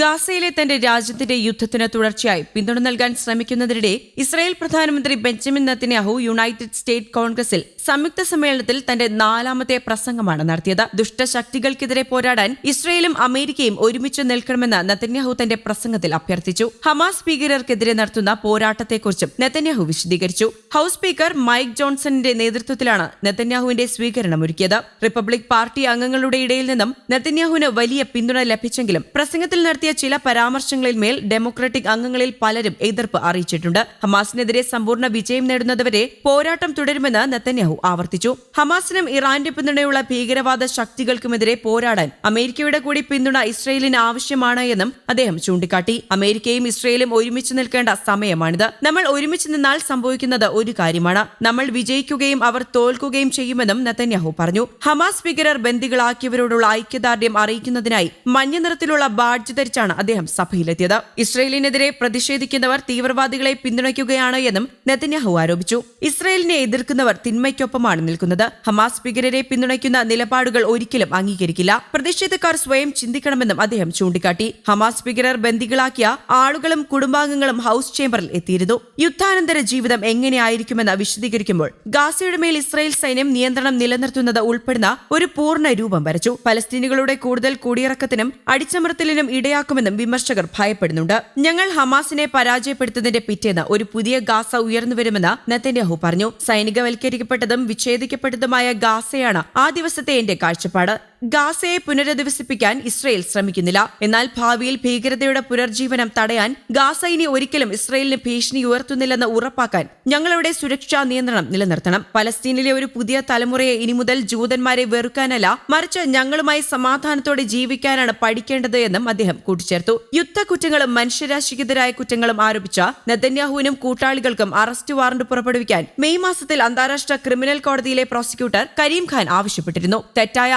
ഗാസയിലെ തന്റെ രാജ്യത്തിന്റെ യുദ്ധത്തിന് തുടർച്ചയായി പിന്തുണ നൽകാൻ ശ്രമിക്കുന്നതിനിടെ ഇസ്രായേൽ പ്രധാനമന്ത്രി ബെഞ്ചമിൻ നത്തിന്യാഹു യുണൈറ്റഡ് സ്റ്റേറ്റ് കോൺഗ്രസിൽ സംയുക്ത സമ്മേളനത്തിൽ തന്റെ നാലാമത്തെ പ്രസംഗമാണ് നടത്തിയത്. ദുഷ്ടശക്തികൾക്കെതിരെ പോരാടാൻ ഇസ്രയേലും അമേരിക്കയും ഒരുമിച്ച് നിൽക്കണമെന്ന് നെത്തന്യാഹു തന്റെ പ്രസംഗത്തിൽ അഭ്യർത്ഥിച്ചു. ഹമാസ് ഭീകരർക്കെതിരെ നടത്തുന്ന പോരാട്ടത്തെക്കുറിച്ചും നെത്തന്യാഹു വിശദീകരിച്ചു. ഹൌസ് സ്പീക്കർ മൈക്ക് ജോൺസണിന്റെ നേതൃത്വത്തിലാണ് നെത്തന്യാഹുവിന്റെ സ്വീകരണം ഒരുക്കിയത് റിപ്പബ്ലിക് പാർട്ടി അംഗങ്ങളുടെ ഇടയിൽ നിന്നും നെത്തന്യാഹുവിന് വലിയ പിന്തുണ ലഭിച്ചെങ്കിലും പ്രസംഗത്തിൽ നടത്തിയ ചില പരാമർശങ്ങളിൽ മേൽ ഡെമോക്രാറ്റിക് അംഗങ്ങളിൽ പലരും എതിർപ്പ് അറിയിച്ചിട്ടുണ്ട്. ഹമാസിനെതിരെ സമ്പൂർണ വിജയം നേടുന്നതുവരെ പോരാട്ടം തുടരുമെന്ന് നെത്തന്യാഹു ആവർത്തിച്ചു. ഹമാസിനും ഇറാന്റെ പിന്തുണയുള്ള ഭീകരവാദ ശക്തികൾക്കുമെതിരെ പോരാടാൻ അമേരിക്കയുടെ കൂടി പിന്തുണ ഇസ്രയേലിന് ആവശ്യമാണ് എന്നും അദ്ദേഹം ചൂണ്ടിക്കാട്ടി. അമേരിക്കയും ഇസ്രയേലും ഒരുമിച്ച് നിൽക്കേണ്ട സമയമാണിത്. നമ്മൾ ഒരുമിച്ച് നിന്നാൽ സംഭവിക്കുന്നത് ഒരു കാര്യമാണ്. നമ്മൾ വിജയിക്കുകയും അവർ തോൽക്കുകയും ചെയ്യുമെന്നും നെത്തന്യാഹു പറഞ്ഞു. ഹമാസ് ഭീകരർ ബന്ദികളാക്കിയവരോടുള്ള ഐക്യദാർഢ്യം അറിയിക്കുന്നതിനായി മഞ്ഞ നിറത്തിലുള്ള ബാഡ്ജ് ധരിച്ചാണ് അദ്ദേഹം സഭയിലെത്തിയത്. ഇസ്രയേലിനെതിരെ പ്രതിഷേധിക്കുന്നവർ തീവ്രവാദികളെ പിന്തുണയ്ക്കുകയാണ് എന്നും നെതന്യാഹു ആരോപിച്ചു. ഇസ്രയേലിനെ എതിർക്കുന്നവർ തിന്മയ്ക്കൊപ്പമാണ് നിൽക്കുന്നത്. ഹമാസ് ഭീകരരെ പിന്തുണയ്ക്കുന്ന നിലപാടുകൾ ഒരിക്കലും അംഗീകരിക്കില്ല. പ്രതിഷേധക്കാർ സ്വയം ചിന്തിക്കണമെന്നും അദ്ദേഹം ചൂണ്ടിക്കാട്ടി. ഹമാസ് ഭീകരർ ബന്ദികളാക്കിയ ആളുകളും കുടുംബാംഗങ്ങളും ഹൌസ് ചേംബറിൽ എത്തിയിരുന്നു. യുദ്ധാനന്തര ജീവിതം എങ്ങനെയായിരിക്കുമെന്ന് വിശദീകരിക്കുമ്പോൾ ഗാസയുടെ മേൽ ഇസ്രയേൽ സൈന്യം നിയന്ത്രണം നിലനിർത്തുന്നത് ഉൾപ്പെടുന്ന ഒരു പൂർണ രൂപം വരച്ചു. പലസ്തീനികളുടെ കൂടുതൽ കുടിയിറക്കത്തിനും അടിച്ചമർത്തലിനും ഇടയാക്കുമെന്നും വിമർശകർ ഭയപ്പെടുന്നുണ്ട്. ഞങ്ങൾ ഹമാസിനെ പരാജയപ്പെടുത്തുന്നതിന്റെ പിറ്റേന്ന് ഒരു പുതിയ ഗാസ ഉയർന്നുവരുമെന്ന് നെതന്യാഹു പറഞ്ഞു. സൈനികവൽക്കരിക്കപ്പെട്ടതും വിച്ഛേദിക്കപ്പെട്ടതുമായ ഗാസയാണ് ആ ദിവസത്തെ എന്റെ കാഴ്ചപ്പാട്. ഗാസയെ പുനരധിവസിപ്പിക്കാൻ ഇസ്രയേൽ ശ്രമിക്കുന്നില്ല. എന്നാൽ ഭാവിയിൽ ഭീകരതയുടെ പുനർജീവനം തടയാൻ ഗാസ ഇനി ഒരിക്കലും ഇസ്രയേലിന് ഭീഷണി ഉയർത്തുന്നില്ലെന്ന് ഉറപ്പാക്കാൻ ഞങ്ങളുടെ സുരക്ഷാ നിയന്ത്രണം നിലനിർത്തണം. പലസ്തീനിലെ ഒരു പുതിയ തലമുറയെ ഇനി മുതൽ ജൂതന്മാരെ വെറുക്കാനല്ല മറിച്ച് ഞങ്ങളുമായി സമാധാനത്തോടെ ജീവിക്കാനാണ് പഠിക്കേണ്ടത് എന്നും അദ്ദേഹം കൂട്ടിച്ചേർത്തു. യുദ്ധക്കുറ്റങ്ങളും മനുഷ്യരാശിക്കെതിരായ കുറ്റങ്ങളും ആരോപിച്ച നെതന്യാഹുവിനും കൂട്ടാളികൾക്കും അറസ്റ്റ് വാറണ്ട് പുറപ്പെടുവിക്കാൻ മെയ് മാസത്തിൽ അന്താരാഷ്ട്ര ക്രിമിനൽ കോടതിയിലെ പ്രോസിക്യൂട്ടർ കരീം ഖാൻ ആവശ്യപ്പെട്ടിരുന്നു. തെറ്റായ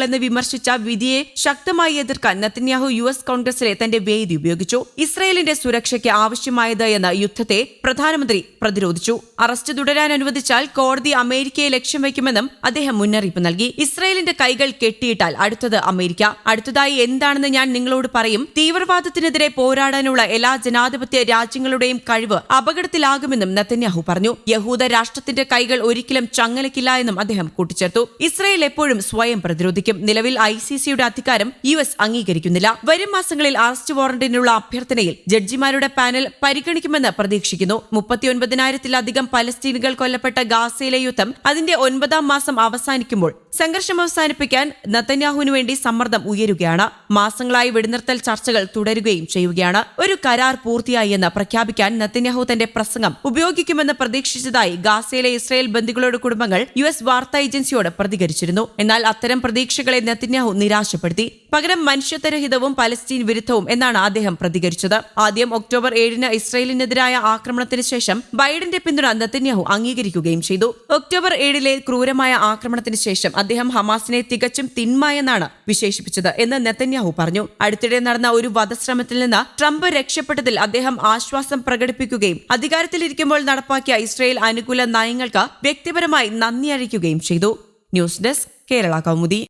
ആരോപണങ്ങളെന്ന് വിമർശിച്ച വിധിയെ ശക്തമായി എതിർക്കാൻ നത്തന്യാഹു യു എസ് കോൺഗ്രസിലെ തന്റെ വേദി ഉപയോഗിച്ചു. ഇസ്രയേലിന്റെ സുരക്ഷയ്ക്ക് ആവശ്യമായത് എന്ന യുദ്ധത്തെ പ്രധാനമന്ത്രി പ്രതിരോധിച്ചു. അറസ്റ്റ് തുടരാൻ അനുവദിച്ചാൽ കോടതി അമേരിക്കയെ ലക്ഷ്യം വയ്ക്കുമെന്നും അദ്ദേഹം മുന്നറിയിപ്പ് നൽകി. ഇസ്രയേലിന്റെ കൈകൾ കെട്ടിയിട്ടാൽ അടുത്തത് അമേരിക്ക. അടുത്തതായി എന്താണെന്ന് ഞാൻ നിങ്ങളോട് പറയും. തീവ്രവാദത്തിനെതിരെ പോരാടാനുള്ള എല്ലാ ജനാധിപത്യ രാജ്യങ്ങളുടെയും കഴിവ് അപകടത്തിലാകുമെന്നും നത്തന്യാഹു പറഞ്ഞു. യഹൂദ രാഷ്ട്രത്തിന്റെ കൈകൾ ഒരിക്കലും ചങ്ങലക്കില്ല എന്നും അദ്ദേഹം കൂട്ടിച്ചേർത്തു. ഇസ്രയേൽ എപ്പോഴും സ്വയം പ്രതിരോധിക്കും. നിലവിൽ ഐ സി സിയുടെ അധികാരം യു എസ് അംഗീകരിക്കുന്നില്ല. വരും മാസങ്ങളിൽ അറസ്റ്റ് വാറന്റിനുള്ള അഭ്യർത്ഥനയിൽ ജഡ്ജിമാരുടെ പാനൽ പരിഗണിക്കുമെന്ന് പ്രതീക്ഷിക്കുന്നു. മുപ്പത്തിയൊൻപതിനായിരത്തിലധികം പലസ്തീനുകൾ കൊല്ലപ്പെട്ട ഗാസയിലെ യുദ്ധം അതിന്റെ ഒൻപതാം മാസം അവസാനിക്കുമ്പോൾ സംഘർഷം അവസാനിപ്പിക്കാൻ നത്തന്യാഹുവിനു വേണ്ടി സമ്മർദ്ദം ഉയരുകയാണ്. മാസങ്ങളായി വെടിനിർത്തൽ ചർച്ചകൾ തുടരുകയും ചെയ്യുകയാണ്. ഒരു കരാർ പൂർത്തിയായി എന്ന് പ്രഖ്യാപിക്കാൻ നത്തന്യാഹു തന്റെ പ്രസംഗം ഉപയോഗിക്കുമെന്ന് പ്രതീക്ഷിച്ചതായി ഗാസയിലെ ഇസ്രായേൽ ബന്ധുക്കളുടെ കുടുംബങ്ങൾ യു എസ് വാർത്താ ഏജൻസിയോട് പ്രതികരിച്ചിരുന്നു. എന്നാൽ അത്തരം പ്രതീക്ഷകളെ നെതന്യാഹു നിരാശപ്പെടുത്തി. പകരം മനുഷ്യത്വരഹിതവും പലസ്തീൻ വിരുദ്ധവും എന്നാണ് അദ്ദേഹം പ്രതികരിച്ചത്. ആദ്യം ഒക്ടോബർ ഏഴിന് ഇസ്രയേലിനെതിരായ ആക്രമണത്തിന് ശേഷം ബൈഡന്റെ പിന്തുണ നെതന്യാഹു അംഗീകരിക്കുകയും ചെയ്തു. ഒക്ടോബർ ഏഴിലെ ക്രൂരമായ ആക്രമണത്തിന് ശേഷം അദ്ദേഹം ഹമാസിനെ തികച്ചും തിന്മ എന്നാണ് വിശേഷിപ്പിച്ചത് എന്ന് നെതന്യാഹു പറഞ്ഞു. അടുത്തിടെ നടന്ന ഒരു വധശ്രമത്തിൽ നിന്ന് ട്രംപ് രക്ഷപ്പെട്ടതിൽ അദ്ദേഹം ആശ്വാസം പ്രകടിപ്പിക്കുകയും അധികാരത്തിലിരിക്കുമ്പോൾ നടപ്പാക്കിയ ഇസ്രയേൽ അനുകൂല നയങ്ങൾക്ക് വ്യക്തിപരമായി നന്ദി അറിയിക്കുകയും ചെയ്തു. News desk Kerala Kaumudi.